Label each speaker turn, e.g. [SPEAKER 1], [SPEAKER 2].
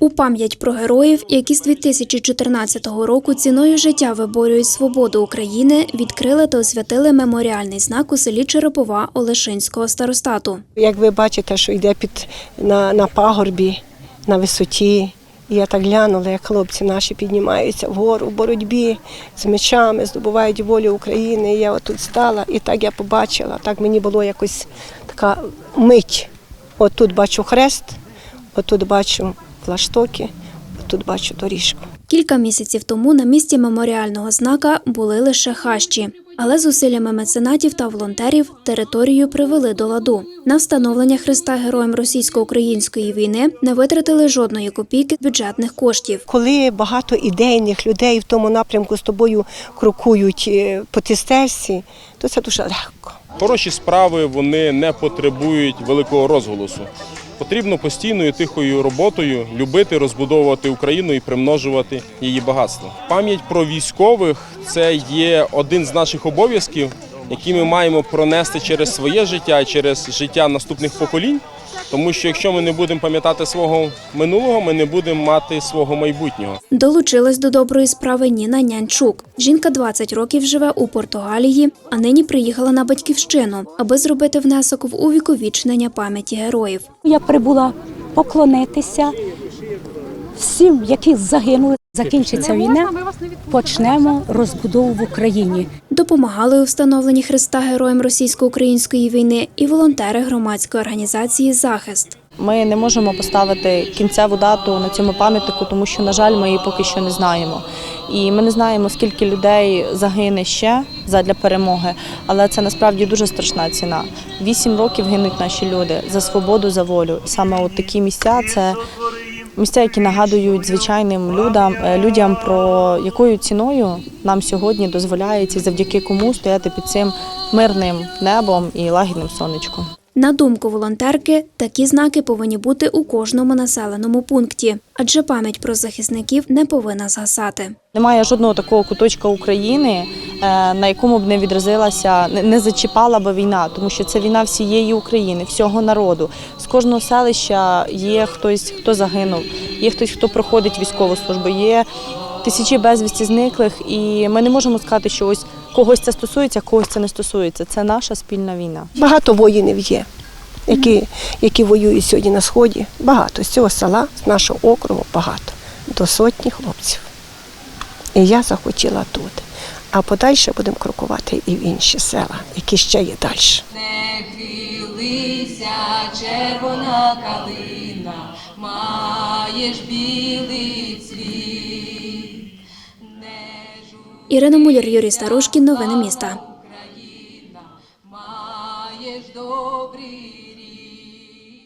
[SPEAKER 1] У пам'ять про героїв, які з 2014 року ціною життя виборюють свободу України, відкрили та освятили меморіальний знак у селі Черепова Олешинського старостату.
[SPEAKER 2] Як ви бачите, що йде під на, на пагорбі, на висоті. І я так глянула, як хлопці наші піднімаються вгору в боротьбі з мечами, здобувають волю України. Я отут стала, і так я побачила. Так мені було якось така мить. От тут бачу хрест, отут бачу флаштоки, отут бачу доріжку.
[SPEAKER 1] Кілька місяців тому на місці меморіального знака були лише хащі. Але зусиллями меценатів та волонтерів територію привели до ладу. На встановлення Христа героям російсько-української війни не витратили жодної копійки бюджетних коштів.
[SPEAKER 2] Коли багато ідейних людей в тому напрямку з тобою крокують е, по тій стежці, то це дуже легко.
[SPEAKER 3] Хороші справи вони не потребують великого розголосу. Потрібно постійною тихою роботою любити, розбудовувати Україну і примножувати її багатство. Пам'ять про військових це є один з наших обов'язків, які ми маємо пронести через своє життя, через життя наступних поколінь. Тому що якщо ми не будемо пам'ятати свого минулого, ми не будемо мати свого майбутнього.
[SPEAKER 1] Долучилась до доброї справи Ніна Нянчук. Жінка 20 років живе у Португалії, а нині приїхала на батьківщину, аби зробити внесок в увіковічнення пам'яті героїв.
[SPEAKER 4] Я прибула поклонитися всім, які загинули. Закінчиться війна, почнемо розбудову в Україні.
[SPEAKER 1] Допомагали у встановленні Христа героям російсько-української війни і волонтери громадської організації Захист.
[SPEAKER 5] Ми не можемо поставити кінцеву дату на цьому пам'ятнику, тому що, на жаль, ми її поки що не знаємо. І ми не знаємо, скільки людей загине ще задля перемоги, але це насправді дуже страшна ціна. Вісім років гинуть наші люди за свободу, за волю. Саме от такі місця це місця, які нагадують звичайним людям, е, людям про якою ціною нам сьогодні дозволяється завдяки кому стояти під цим мирним небом і лагідним сонечком.
[SPEAKER 1] На думку волонтерки, такі знаки повинні бути у кожному населеному пункті, адже пам'ять про захисників не повинна згасати.
[SPEAKER 5] Немає жодного такого куточка України, на якому б не відразилася, не- зачіпала би війна, тому що це війна всієї України, всього народу. З кожного селища є хтось, хто загинув, є хтось, хто проходить військову службу, є тисячі безвісті зниклих, і ми не можемо сказати, що ось когось це стосується, когось це не стосується. Це наша спільна війна.
[SPEAKER 2] Багато воїнів є, які, які воюють сьогодні на сході. Багато з цього села, з нашого округу, багато. До сотні хлопців. І я захотіла тут. А подальше будемо крокувати і в інші села, які ще є далі.
[SPEAKER 6] Не хилися, червона калина, маєш білий цвіт.
[SPEAKER 1] Ірина Муляр, Юрій Старушкін. Новини міста.
[SPEAKER 6] Україна, маєш добрий рід.